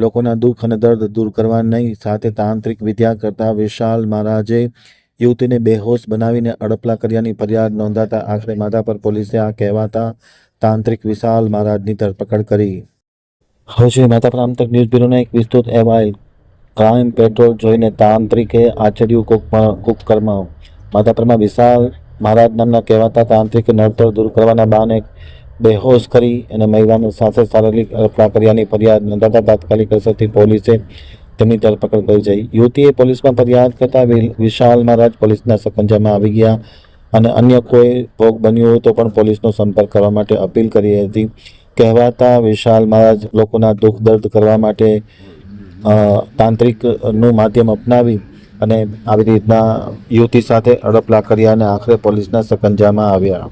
લોકોના દુઃખ અને દર્દ દૂર કરવા નહીં, સાથે તાંત્રિક વિદ્યા કરતા વિશાલ મહારાજે યુવતીને બેહોશ બનાવીને અડપલા કર્યાની ફરિયાદ નોંધાતા આખરે માધાપર પોલીસે આ કહેવાતા તાંત્રિક વિશાલ મહારાજની ધરપકડ કરી. હવે છે માતા પ્રાંતક ન્યૂઝ બ્યુરોના એક વિસ્તૃત અહેવાલ. ક્રાઇમ પેટ્રોલ જોઈને તાંત્રિકે આચર્યું કુક- કુકર્મ માધાપરમાં વિશાલ મહારાજ નામના કહેવાતા તાંત્રિકે નડતર દૂર કરવાના બહાને બેહોશ કરી અને મહિલાને સાથે શારીરિક અડપલા કર્યાની ફરિયાદ નોંધાતા તાત્કાલિક અસરથી પોલીસે તેમની ધરપકડ કરી છે. યુવતીએ પોલીસમાં ફરિયાદ કરતા વિશાલ મહારાજ પોલીસના સકંજામાં આવી ગયા અને અન્ય કોઈ ભોગ બન્યો હોય તો પણ પોલીસનો સંપર્ક કરવા માટે અપીલ કરી હતી. કહેવાતા વિશાલ મહારાજ લોકોના દુઃખ દર્દ કરવા માટે તાંત્રિકનું માધ્યમ અપનાવી અને આવી રીતના યુવતી સાથે અડપલા કર્યા અને આખરે પોલીસના સકંજામાં આવ્યા.